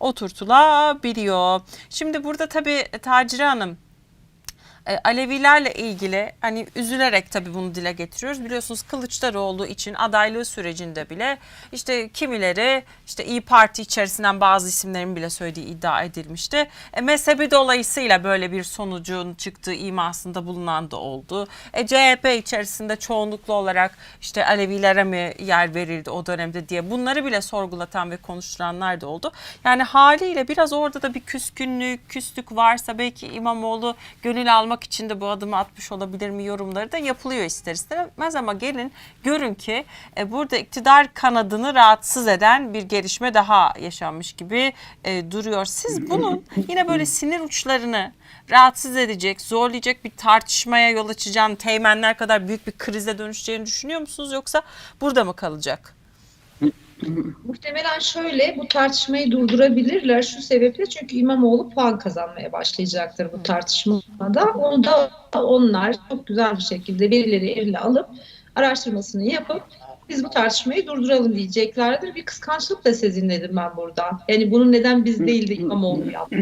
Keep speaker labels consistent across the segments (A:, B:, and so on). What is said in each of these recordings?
A: oturtulabiliyor. Şimdi burada tabii Tacire Hanım e, Alevilerle ilgili hani üzülerek tabii bunu dile getiriyoruz. Biliyorsunuz Kılıçdaroğlu için adaylığı sürecinde bile işte kimileri işte İyi Parti içerisinden bazı isimlerin bile söylediği iddia edilmişti. E, mezhebi dolayısıyla böyle bir sonucun çıktığı imasında bulunan da oldu. E, CHP içerisinde çoğunluklu olarak işte Alevilere mi yer verildi o dönemde diye bunları bile sorgulatan ve konuşturanlar da oldu. Yani haliyle biraz orada da bir küskünlük, küslük varsa belki İmamoğlu gönül almak için de bu adımı atmış olabilir mi yorumları da yapılıyor ister istemez ama gelin görün ki e, burada iktidar kanadını rahatsız eden bir gelişme daha yaşanmış gibi e, duruyor. Siz bunun yine böyle sinir uçlarını rahatsız edecek, zorlayacak bir tartışmaya yol açacağını, teğmenler kadar büyük bir krize dönüşeceğini düşünüyor musunuz yoksa burada mı kalacak?
B: Muhtemelen şöyle bu tartışmayı durdurabilirler şu sebeple çünkü İmamoğlu puan kazanmaya başlayacaktır bu tartışmada. Onu da onlar çok güzel bir şekilde verileri eline alıp araştırmasını yapıp biz bu tartışmayı durduralım diyeceklerdir. Bir kıskançlık da sezinledim ben burada. Yani bunu neden biz değil de İmamoğlu yaptı.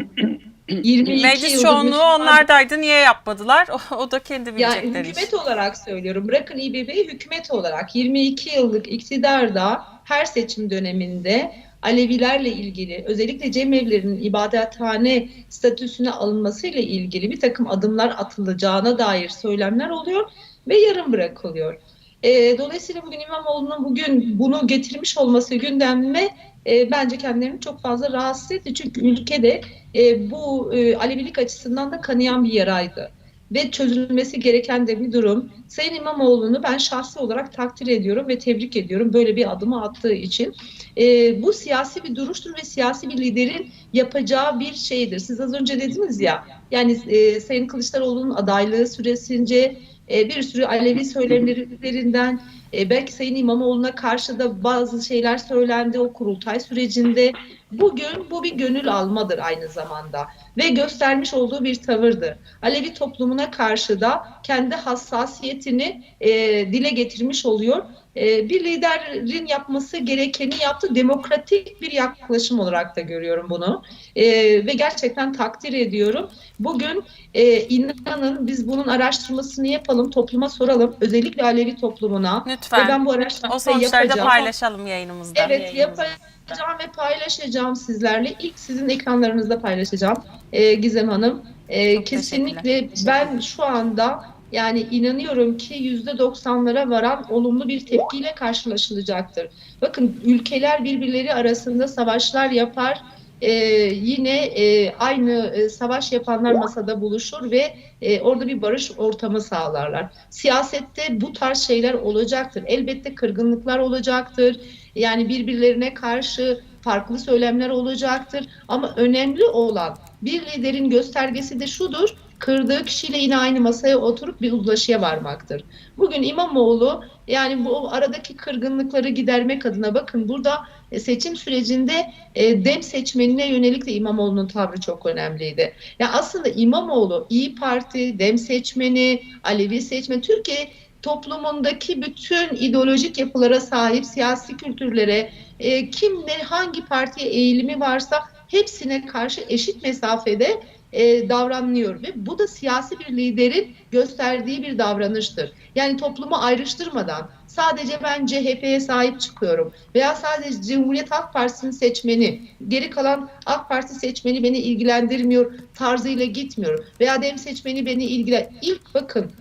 B: 22
A: Meclis çoğunluğu onlardaydı niye yapmadılar? O, o da kendi
B: yani
A: bilecekleri iş.
B: hükümet olarak söylüyorum. Bırakın İBB'yi hükümet olarak 22 yıllık iktidarda her seçim döneminde Alevilerle ilgili özellikle cemevlerinin ibadethane statüsüne alınmasıyla ilgili bir takım adımlar atılacağına dair söylemler oluyor ve yarım bırakılıyor. E, dolayısıyla bugün İmamoğlu'nun bugün bunu getirmiş olması gündemime e, bence kendilerini çok fazla rahatsız etti. Çünkü ülkede e, bu e, Alevilik açısından da kanayan bir yaraydı ve çözülmesi gereken de bir durum. Sayın İmamoğlu'nu ben şahsi olarak takdir ediyorum ve tebrik ediyorum böyle bir adımı attığı için. Ee, bu siyasi bir duruştur ve siyasi bir liderin yapacağı bir şeydir. Siz az önce dediniz ya, yani e, Sayın Kılıçdaroğlu'nun adaylığı süresince e, bir sürü Alevi söylemlerinden e, belki Sayın İmamoğlu'na karşı da bazı şeyler söylendi o kurultay sürecinde. Bugün bu bir gönül almadır aynı zamanda ve göstermiş olduğu bir tavırdır. Alevi toplumuna karşı da kendi hassasiyetini e, dile getirmiş oluyor. E, bir liderin yapması gerekeni yaptı. Demokratik bir yaklaşım olarak da görüyorum bunu. E, ve gerçekten takdir ediyorum. Bugün e, inanın biz bunun araştırmasını yapalım, topluma soralım. Özellikle Alevi toplumuna.
A: Lütfen.
B: Ve ben bu
A: O
B: araştırmayı
A: sonuçları da
B: yapacağım.
A: paylaşalım yayınımızda.
B: Evet
A: Yayınımızda.
B: yapacağım ve paylaşacağım sizlerle. İlk sizin ekranlarınızda paylaşacağım e, Gizem Hanım. E,
A: Çok
B: kesinlikle ben şu anda yani inanıyorum ki yüzde 90'lara varan olumlu bir tepkiyle karşılaşılacaktır. Bakın ülkeler birbirleri arasında savaşlar yapar. E, yine e, aynı e, savaş yapanlar masada buluşur ve e, orada bir barış ortamı sağlarlar. Siyasette bu tarz şeyler olacaktır. Elbette kırgınlıklar olacaktır. Yani birbirlerine karşı farklı söylemler olacaktır. Ama önemli olan bir liderin göstergesi de şudur. Kırdığı kişiyle yine aynı masaya oturup bir uzlaşıya varmaktır. Bugün İmamoğlu yani bu aradaki kırgınlıkları gidermek adına bakın burada e, seçim sürecinde e, dem seçmenine yönelik de İmamoğlu'nun tavrı çok önemliydi. Ya aslında İmamoğlu İyi Parti, dem seçmeni, Alevi seçmeni Türkiye toplumundaki bütün ideolojik yapılara sahip siyasi kültürlere e, kim ne hangi partiye eğilimi varsa hepsine karşı eşit mesafede e, davranıyor ve bu da siyasi bir liderin gösterdiği bir davranıştır. Yani toplumu ayrıştırmadan sadece ben CHP'ye sahip çıkıyorum veya sadece Cumhuriyet Halk Partisi'nin seçmeni, geri kalan AK Parti seçmeni beni ilgilendirmiyor tarzıyla gitmiyor veya dem seçmeni beni ilgilen. İlk bakın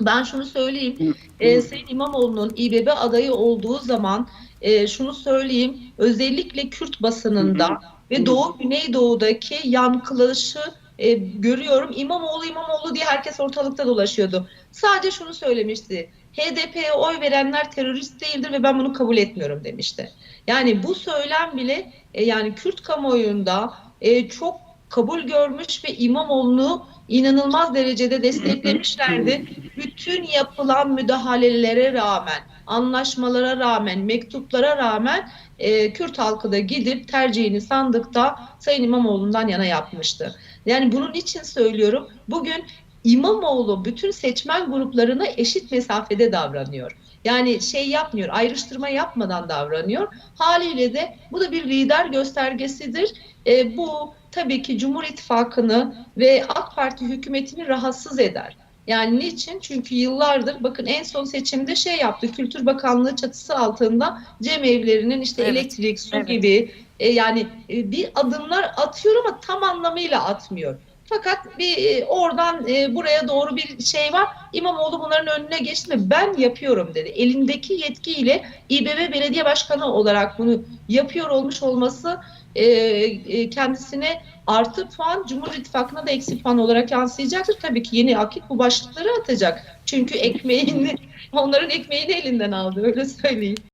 B: ben şunu söyleyeyim. E, Sayın İmamoğlu'nun İBB adayı olduğu zaman e, şunu söyleyeyim. Özellikle Kürt basınında ve Doğu Güneydoğu'daki yankılaşı e, görüyorum. İmamoğlu İmamoğlu diye herkes ortalıkta dolaşıyordu. Sadece şunu söylemişti. HDP'ye oy verenler terörist değildir ve ben bunu kabul etmiyorum demişti. Yani bu söylem bile e, yani Kürt kamuoyunda e, çok kabul görmüş ve İmamoğlu'nu inanılmaz derecede desteklemişlerdi. Bütün yapılan müdahalelere rağmen, anlaşmalara rağmen, mektuplara rağmen e, Kürt halkı da gidip tercihini sandıkta Sayın İmamoğlu'ndan yana yapmıştı. Yani bunun için söylüyorum. Bugün İmamoğlu bütün seçmen gruplarına eşit mesafede davranıyor. Yani şey yapmıyor, ayrıştırma yapmadan davranıyor. Haliyle de bu da bir lider göstergesidir. E, bu tabii ki Cumhur İttifakı'nı ve AK Parti hükümetini rahatsız eder. Yani niçin? Çünkü yıllardır bakın en son seçimde şey yaptı. Kültür Bakanlığı çatısı altında cem evlerinin işte
A: Evet,
B: elektrik, su
A: evet.
B: gibi e, yani e, bir adımlar atıyor ama tam anlamıyla atmıyor. Fakat bir e, oradan e, buraya doğru bir şey var. İmamoğlu bunların önüne geçti mi? Ben yapıyorum dedi. Elindeki yetkiyle İBB Belediye Başkanı olarak bunu yapıyor olmuş olması e, kendisine artı puan, Cumhur İttifakı'na da eksi puan olarak yansıyacaktır. Tabii ki yeni akit bu başlıkları atacak. Çünkü ekmeğini, onların ekmeğini elinden aldı öyle söyleyeyim.